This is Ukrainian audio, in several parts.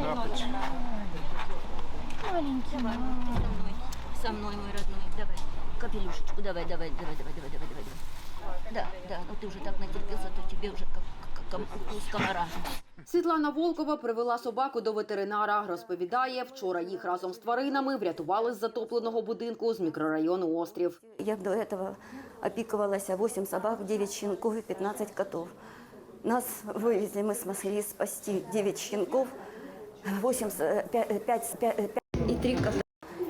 Царапыч. Маленький. Со мной, со мной, мой родной. Давай, капелюшечку, давай, давай, давай, давай, давай, давай, давай. Да, да, ну ты уже так натерпелся, то тебе уже как, как, как укус комара. Світлана Волкова привела собаку до ветеринара. Розповідає, вчора їх разом з тваринами врятували з затопленого будинку з мікрорайону Острів. Я до этого опиковалась 8 собак, 9 щенков и 15 котов. Нас вывезли, мы смогли спасти 9 щенков, 8, 5, 5, 5 и 3 кота.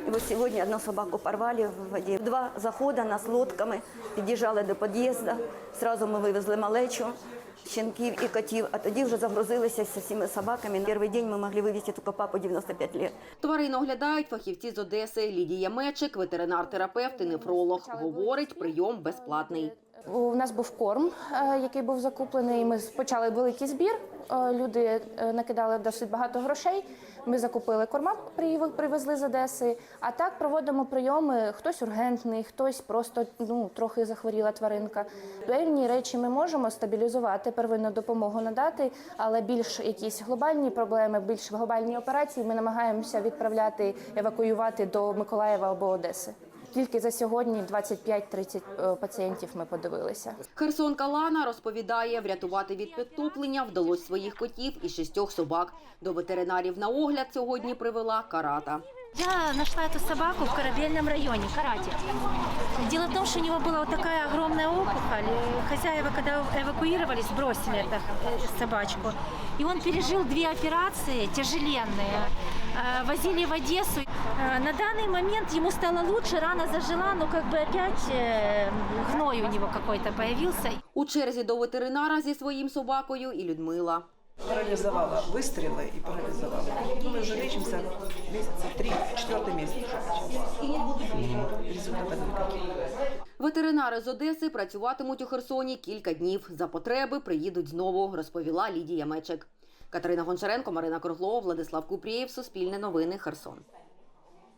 Вот сегодня одну собаку порвали в воде. Два захода нас лодками під'їжджали до під'їзду. Сразу ми вивезли малечу, щенків і котів, а тоді вже загрузилися з цими собаками. На перший день ми могли вивезти тільки папу 95 років. Тварин оглядають фахівці з Одеси. Лідія Мечик, ветеринар-терапевт і нефролог. Говорить, прийом безплатний. У нас був корм, е, який був закуплений. Ми почали великий збір. Е, Люди е, накидали досить багато грошей. Ми закупили корма, привезли з Одеси. А так проводимо прийоми. Хтось ургентний, хтось просто ну трохи захворіла тваринка. Певні речі ми можемо стабілізувати, первинну допомогу надати, але більш якісь глобальні проблеми, більш глобальні операції ми намагаємося відправляти, евакуювати до Миколаєва або Одеси Тільки за сьогодні 25-30 е, пацієнтів ми подивилися. Херсонка Лана розповідає, врятувати від підтоплення вдалося своїх котів і шістьох собак. До ветеринарів на огляд сьогодні привела карата. Я нашла эту собаку в корабельном районе, Карате. Дело в том, что у него была вот такая огромная опухоль. Э, Хозяева, когда эвакуировались, бросили эту э, собачку. И он пережил две операции тяжеленные. Э, Возили в Одессу. Э, На данный момент ему стало лучше, рана зажила, но как бы опять э, гной у него какой-то появился. У черзі до ветеринара зі своїм собакою і Людмила. парализовала, выстрелы и парализовала. Ну, мы уже лечимся месяца три, четвертый месяц уже начался. Результатов никаких. Ветеринари з Одеси працюватимуть у Херсоні кілька днів. За потреби приїдуть знову, розповіла Лідія Мечик. Катерина Гончаренко, Марина Круглова, Владислав Купрієв, Суспільне новини, Херсон.